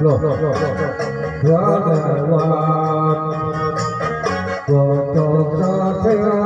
flor, flor, flor,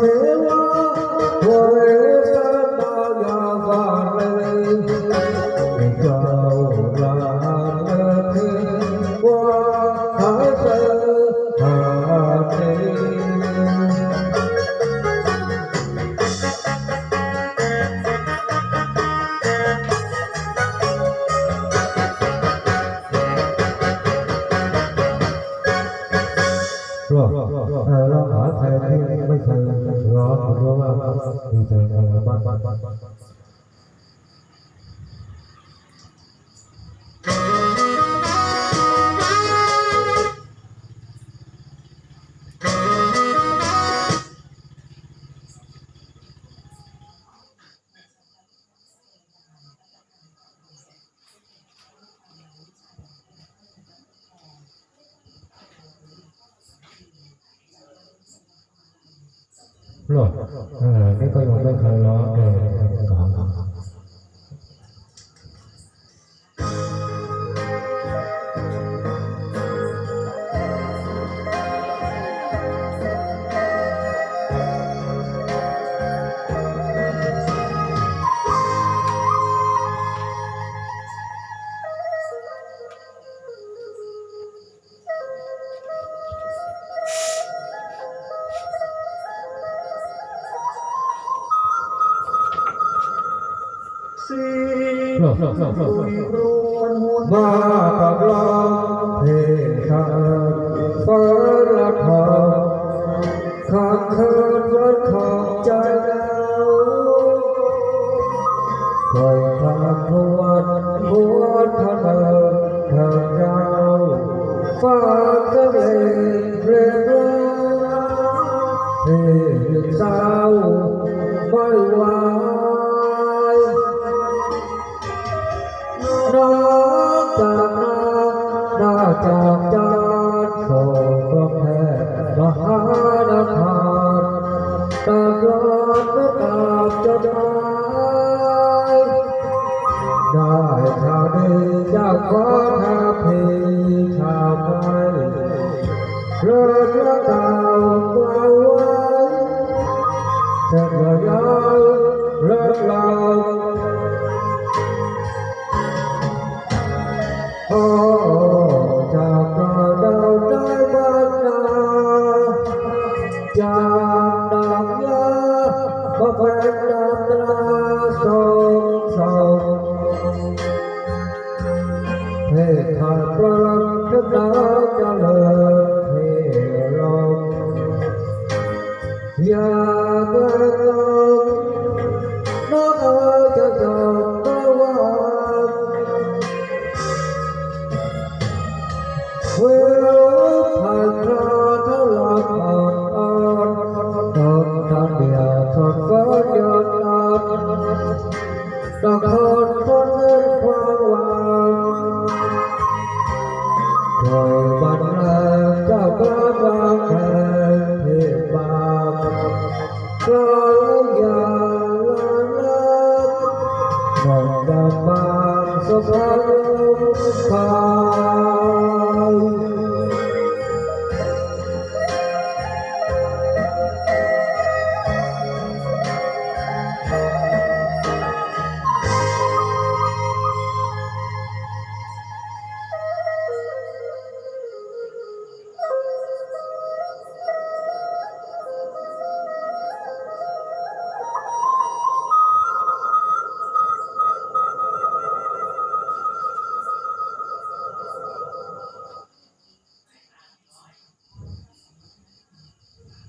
Deus. Rồi cái tôi 咯 สีคุยรูนมากับเราเพลงชาติฟ้าละทาข้าเคินรัขอบใจเราคอยทางทวนหัวทัน đời thờ đi cho con Don't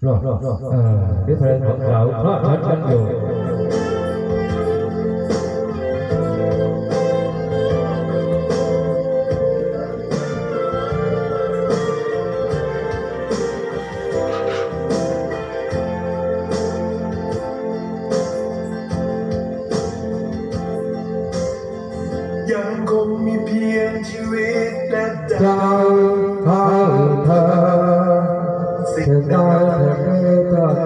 rồi rồi rồi tiếp theo thật sự khó hết rất nhiều ยังคงมีเพียงชีวิตและดาวเท่าเธอสิ่งใด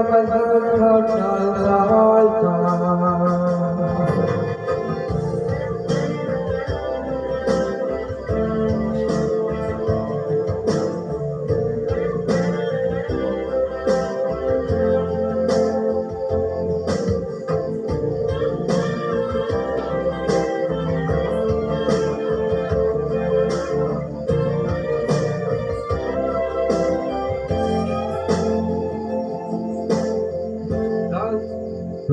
আমার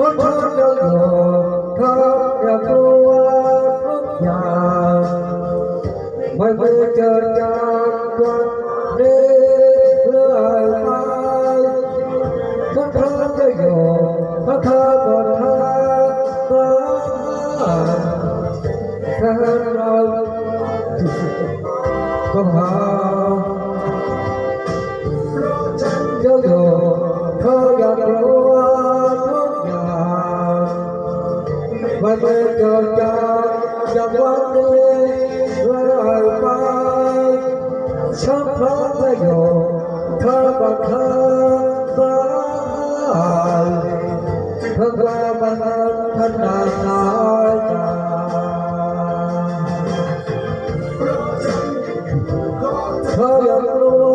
ก็ชอบเยอะๆชอบอย่ากลัวทุกอย่างไม่เคยเจอจากกันนี้เลื่อยไปถ้าเธอจะอยู่ถ้าเธอก็ทำก็ทำเราก็หา করল